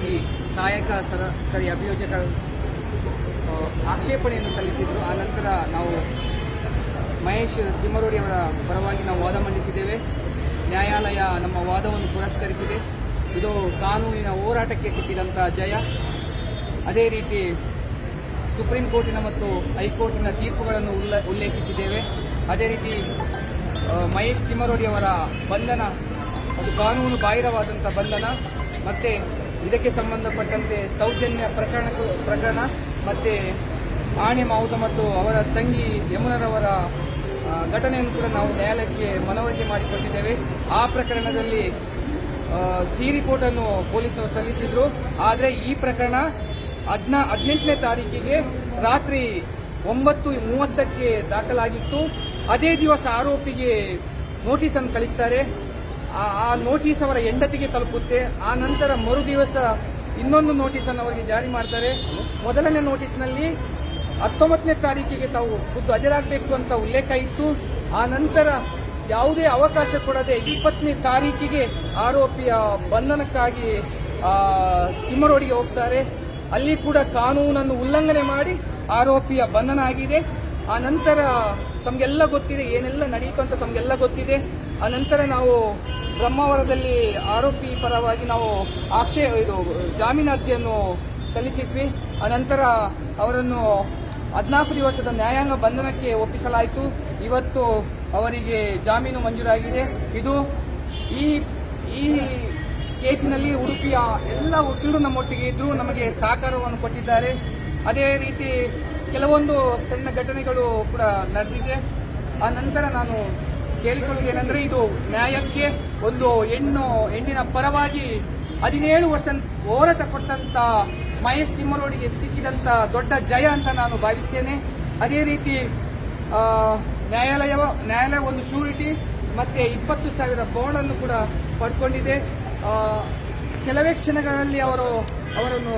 ಪರವಾಗಿ ಸಹಾಯಕ ಸರ್ಕಾರಿ ಅಭಿಯೋಜಕ ಆಕ್ಷೇಪಣೆಯನ್ನು ಸಲ್ಲಿಸಿದರು. ಆ ನಂತರ ನಾವು ಮಹೇಶ್ ತಿಮ್ಮರೋಡಿ ಅವರ ಪರವಾಗಿ ನಾವು ವಾದ ಮಂಡಿಸಿದ್ದೇವೆ. ನ್ಯಾಯಾಲಯ ನಮ್ಮ ವಾದವನ್ನು ಪುರಸ್ಕರಿಸಿದೆ. ಇದು ಕಾನೂನಿನ ಹೋರಾಟಕ್ಕೆ ಸಿಕ್ಕಿದಂಥ ಜಯ. ಅದೇ ರೀತಿ ಸುಪ್ರೀಂ ಕೋರ್ಟಿನ ಮತ್ತು ಹೈಕೋರ್ಟಿನ ತೀರ್ಪುಗಳನ್ನು ಉಲ್ಲ ಉಲ್ಲೇಖಿಸಿದ್ದೇವೆ. ಅದೇ ರೀತಿ ಮಹೇಶ್ ತಿಮ್ಮರೋಡಿ ಅವರ ಬಂಧನ, ಅದು ಕಾನೂನು ಬಾಹಿರವಾದಂಥ ಬಂಧನ. ಮತ್ತೆ ಇದಕ್ಕೆ ಸಂಬಂಧಪಟ್ಟಂತೆ ಸೌಜನ್ಯ ಪ್ರಕರಣ ಪ್ರಕರಣ ಮತ್ತೆ ಆಣೆ ಮಾವುತ ಮತ್ತು ಅವರ ತಂಗಿ ಯಮುನರವರ ಘಟನೆಯನ್ನು ಕೂಡ ನಾವು ನ್ಯಾಯಾಲಯಕ್ಕೆ ಮನವರಿಕೆ ಮಾಡಿಕೊಟ್ಟಿದ್ದೇವೆ. ಆ ಪ್ರಕರಣದಲ್ಲಿ ಸಿ ರಿಪೋರ್ಟ್ ಅನ್ನು ಪೊಲೀಸರು ಸಲ್ಲಿಸಿದರು. ಆದರೆ ಈ ಪ್ರಕರಣ ಹದಿನಾ, ಹದಿನೆಂಟನೇ ತಾರೀಕಿಗೆ ರಾತ್ರಿ ಒಂಬತ್ತು ಮೂವತ್ತಕ್ಕೆ ದಾಖಲಾಗಿತ್ತು. ಅದೇ ದಿವಸ ಆರೋಪಿಗೆ ನೋಟಿಸ್ ಅನ್ನು ಕಳಿಸ್ತಾರೆ. ಆ- ನೋಟಿಸ್ ಅವರ ಹೆಂಡತಿಗೆ ತಲುಪುತ್ತೆ. ಆ ನಂತರ ಮರು ದಿವಸ ಇನ್ನೊಂದು ನೋಟಿಸ್ ಅನ್ನು ಅವರಿಗೆ ಜಾರಿ ಮಾಡ್ತಾರೆ. ಮೊದಲನೇ ನೋಟಿಸ್ನಲ್ಲಿ ಹತ್ತೊಂಬತ್ತನೇ ತಾರೀಕಿಗೆ ತಾವು ಖುದ್ದು ಹಾಜರಾಗಬೇಕು ಅಂತ ಉಲ್ಲೇಖ ಇತ್ತು. ಆ ನಂತರ ಯಾವುದೇ ಅವಕಾಶ ಕೊಡದೆ ಇಪ್ಪತ್ತನೇ ತಾರೀಕಿಗೆ ಆರೋಪಿಯ ಬಂಧನಕ್ಕಾಗಿ ತಿಮ್ಮರೋಡಿಗೆ ಹೋಗ್ತಾರೆ. ಅಲ್ಲಿ ಕೂಡ ಕಾನೂನನ್ನು ಉಲ್ಲಂಘನೆ ಮಾಡಿ ಆರೋಪಿಯ ಬಂಧನ ಆಗಿದೆ. ಆ ನಂತರ ತಮಗೆಲ್ಲ ಗೊತ್ತಿದೆ, ಏನೆಲ್ಲ ನಡೆಯಿತು ಅಂತ ತಮಗೆಲ್ಲ ಗೊತ್ತಿದೆ. ಆ ನಂತರ ನಾವು ಬ್ರಹ್ಮಾವರದಲ್ಲಿ ಆರೋಪಿ ಪರವಾಗಿ ನಾವು ಆಕ್ಷೇ, ಇದು ಜಾಮೀನು ಅರ್ಜಿಯನ್ನು ಸಲ್ಲಿಸಿದ್ವಿ. ಆ ನಂತರ ಅವರನ್ನು ಹದಿನಾಲ್ಕು ದಿವಸದ ನ್ಯಾಯಾಂಗ ಬಂಧನಕ್ಕೆ ಒಪ್ಪಿಸಲಾಯಿತು. ಇವತ್ತು ಅವರಿಗೆ ಜಾಮೀನು ಮಂಜೂರಾಗಿದೆ. ಇದು ಈ ಈ ಕೇಸಿನಲ್ಲಿ ಉಡುಪಿಯ ಎಲ್ಲ ವಕೀಲರು ನಮ್ಮೊಟ್ಟಿಗೆ ಇದ್ದು ನಮಗೆ ಸಹಕಾರವನ್ನು ಕೊಟ್ಟಿದ್ದಾರೆ. ಅದೇ ರೀತಿ ಕೆಲವೊಂದು ಸಣ್ಣ ಘಟನೆಗಳು ಕೂಡ ನಡೆದಿದೆ. ಆ ನಂತರ ನಾನು ಕೇಳಿಕೊಳ್ಳುವುದೇನೆಂದ್ರೆ ಇದು ನ್ಯಾಯಕ್ಕೆ ಒಂದು ಹೆಣ್ಣು, ಹೆಣ್ಣಿನ ಪರವಾಗಿ ಹದಿನೇಳು ವರ್ಷ ಹೋರಾಟ ಕೊಟ್ಟಂತ ಮಹೇಶ್ ತಿಮ್ಮರೋಡಿಗೆ ಸಿಕ್ಕಿದಂತ ದೊಡ್ಡ ಜಯ ಅಂತ ನಾನು ಭಾವಿಸ್ತೇನೆ. ಅದೇ ರೀತಿ ನ್ಯಾಯಾಲಯ ನ್ಯಾಯಾಲಯ ಒಂದು ಶೂರಿಟಿ ಮತ್ತೆ ಇಪ್ಪತ್ತು ಸಾವಿರ ಬೋಳನ್ನು ಕೂಡ ಪಡ್ಕೊಂಡಿದೆ. ಕೆಲವೇ ಕ್ಷಣಗಳಲ್ಲಿ ಅವರು ಅವರನ್ನು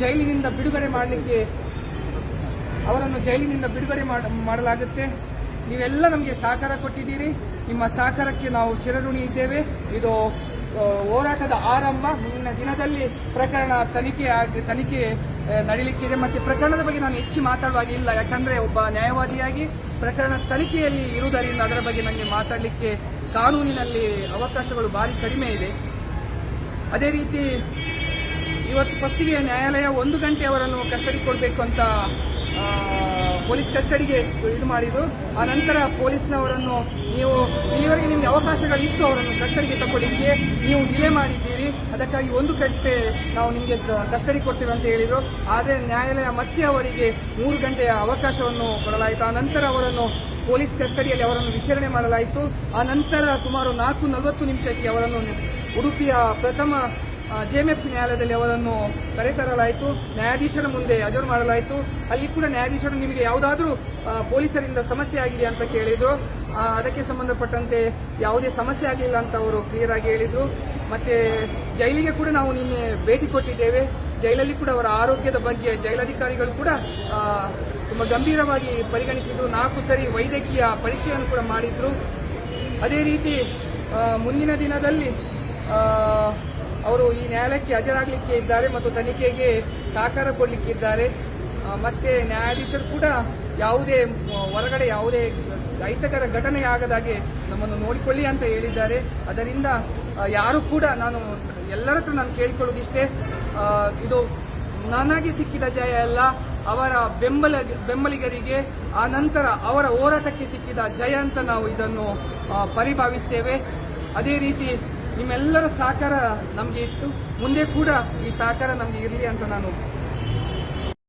ಜೈಲಿನಿಂದ ಬಿಡುಗಡೆ ಮಾಡಲಿಕ್ಕೆ ಅವರನ್ನು ಜೈಲಿನಿಂದ ಬಿಡುಗಡೆ ಮಾಡ- ಮಾಡಲಾಗುತ್ತೆ. ನೀವೆಲ್ಲ ನಮಗೆ ಸಹಕಾರ ಕೊಟ್ಟಿದ್ದೀರಿ. ನಿಮ್ಮ ಸಹಕಾರಕ್ಕೆ ನಾವು ಚಿರಋಣಿ ಇದ್ದೇವೆ. ಇದು ಹೋರಾಟದ ಆರಂಭ. ಮುಂದಿನ ದಿನದಲ್ಲಿ ಪ್ರಕರಣ ತನಿಖೆ ತನಿಖೆ ನಡೀಲಿಕ್ಕಿದೆ. ಮತ್ತೆ ಪ್ರಕರಣದ ಬಗ್ಗೆ ನಾನು ಹೆಚ್ಚು ಮಾತಾಡುವಾಗಿಲ್ಲ ಯಾಕಂದ್ರೆ ಒಬ್ಬ ನ್ಯಾಯವಾದಿಯಾಗಿ ಪ್ರಕರಣ ತನಿಖೆಯಲ್ಲಿ ಇರುವುದರಿಂದ ಅದರ ಬಗ್ಗೆ ನನಗೆ ಮಾತಾಡಲಿಕ್ಕೆ ಕಾನೂನಿನಲ್ಲಿ ಅವಕಾಶಗಳು ಭಾರಿ ಕಡಿಮೆ ಇದೆ. ಅದೇ ರೀತಿ, ಇವತ್ತು ಫಸ್ಟಿಗೆ ನ್ಯಾಯಾಲಯ ಒಂದು ಗಂಟೆ ಅವರನ್ನು ಕಸ್ಟಡಿ ಕೊಡಬೇಕು ಅಂತ ಪೊಲೀಸ್ ಕಸ್ಟಡಿಗೆ ಇದು ಮಾಡಿದ್ರು ಆ ನಂತರ ಪೊಲೀಸ್ನವರನ್ನು ನೀವು ಇಲ್ಲಿವರೆಗೆ ನಿಮಗೆ ಅವಕಾಶಗಳಿತ್ತು, ಅವರನ್ನು ಕಸ್ಟಡಿಗೆ ತಗೊಳ್ಳಿಕ್ಕೆ ನೀವು ಡಿಲೇ ಮಾಡಿದ್ದೀರಿ. ಅದಕ್ಕಾಗಿ ಒಂದು ಗಂಟೆ ನಾವು ನಿಮಗೆ ಕಸ್ಟಡಿ ಕೊಡ್ತೇವೆ ಅಂತ ಹೇಳಿದರು. ಆದರೆ ನ್ಯಾಯಾಲಯ ಮತ್ತೆ ಅವರಿಗೆ ಮೂರು ಗಂಟೆಯ ಅವಕಾಶವನ್ನು ಕೊಡಲಾಯಿತು. ಆ ನಂತರ ಅವರನ್ನು ಪೊಲೀಸ್ ಕಸ್ಟಡಿಯಲ್ಲಿ ಅವರನ್ನು ವಿಚಾರಣೆ ಮಾಡಲಾಯಿತು. ಆ ನಂತರ ಸುಮಾರು ನಾಲ್ಕು ನಲವತ್ತು ನಿಮಿಷಕ್ಕೆ ಅವರನ್ನು ಉಡುಪಿಯ ಪ್ರಥಮ ಜೆಎಂಎಫ್ಸಿ ನ್ಯಾಯಾಲಯದಲ್ಲಿ ಅವರನ್ನು ಕರೆತರಲಾಯಿತು. ನ್ಯಾಯಾಧೀಶರ ಮುಂದೆ ಹಾಜರು ಮಾಡಲಾಯಿತು. ಅಲ್ಲಿ ಕೂಡ ನ್ಯಾಯಾಧೀಶರು ನಿಮಗೆ ಯಾವುದಾದ್ರೂ ಪೊಲೀಸರಿಂದ ಸಮಸ್ಯೆ ಆಗಿದೆ ಅಂತ ಕೇಳಿದ್ರು. ಅದಕ್ಕೆ ಸಂಬಂಧಪಟ್ಟಂತೆ ಯಾವುದೇ ಸಮಸ್ಯೆ ಆಗಲಿಲ್ಲ ಅಂತ ಅವರು ಕ್ಲಿಯರ್ ಆಗಿ ಹೇಳಿದ್ರು. ಮತ್ತೆ ಜೈಲಿಗೆ ಕೂಡ ನಾವು ನಿನ್ನೆ ಭೇಟಿ ಕೊಟ್ಟಿದ್ದೇವೆ. ಜೈಲಲ್ಲಿ ಕೂಡ ಅವರ ಆರೋಗ್ಯದ ಬಗ್ಗೆ ಜೈಲಾಧಿಕಾರಿಗಳು ಕೂಡ ತುಂಬಾ ಗಂಭೀರವಾಗಿ ಪರಿಗಣಿಸಿದ್ರು. ನಾಲ್ಕು ಸರಿ ವೈದ್ಯಕೀಯ ಪರೀಕ್ಷೆಯನ್ನು ಕೂಡ ಮಾಡಿದ್ರು. ಅದೇ ರೀತಿ ಮುಂದಿನ ದಿನದಲ್ಲಿ ಅವರು ಈ ನ್ಯಾಯಾಲಯಕ್ಕೆ ಹಾಜರಾಗಲಿಕ್ಕೆ ಇದ್ದಾರೆ ಮತ್ತು ತನಿಖೆಗೆ ಸಹಕಾರ ಕೊಡಲಿಕ್ಕಿದ್ದಾರೆ ಮತ್ತೆ ನ್ಯಾಯಾಧೀಶರು ಕೂಡ ಯಾವುದೇ ಹೊರಗಡೆ ಯಾವುದೇ ರೈತಕರ ಘಟನೆ ಆಗದಾಗೆ ನಮ್ಮನ್ನು ನೋಡಿಕೊಳ್ಳಿ ಅಂತ ಹೇಳಿದ್ದಾರೆ. ಅದರಿಂದ ಯಾರು ಕೂಡ ನಾನು ಎಲ್ಲರ ಹತ್ರ ನಾನು ಕೇಳಿಕೊಳ್ಳೋದಿಷ್ಟೇ ಇದು ನನಗೆ ಸಿಕ್ಕಿದ ಜಯ ಅಲ್ಲ, ಅವರ ಬೆಂಬಲ, ಬೆಂಬಲಿಗರಿಗೆ, ಆ ನಂತರ ಅವರ ಹೋರಾಟಕ್ಕೆ ಸಿಕ್ಕಿದ ಜಯ ಅಂತ ನಾವು ಇದನ್ನು ಪರಿಭಾವಿಸ್ತೇವೆ. ಅದೇ ರೀತಿ ನಿಮ್ಮೆಲ್ಲರ ಸಹಕಾರ ನಮಗೆ ಇತ್ತು. ಮುಂದೆ ಕೂಡ ಈ ಸಹಕಾರ ನಮಗೆ ಇರಲಿ ಅಂತ ನಾನು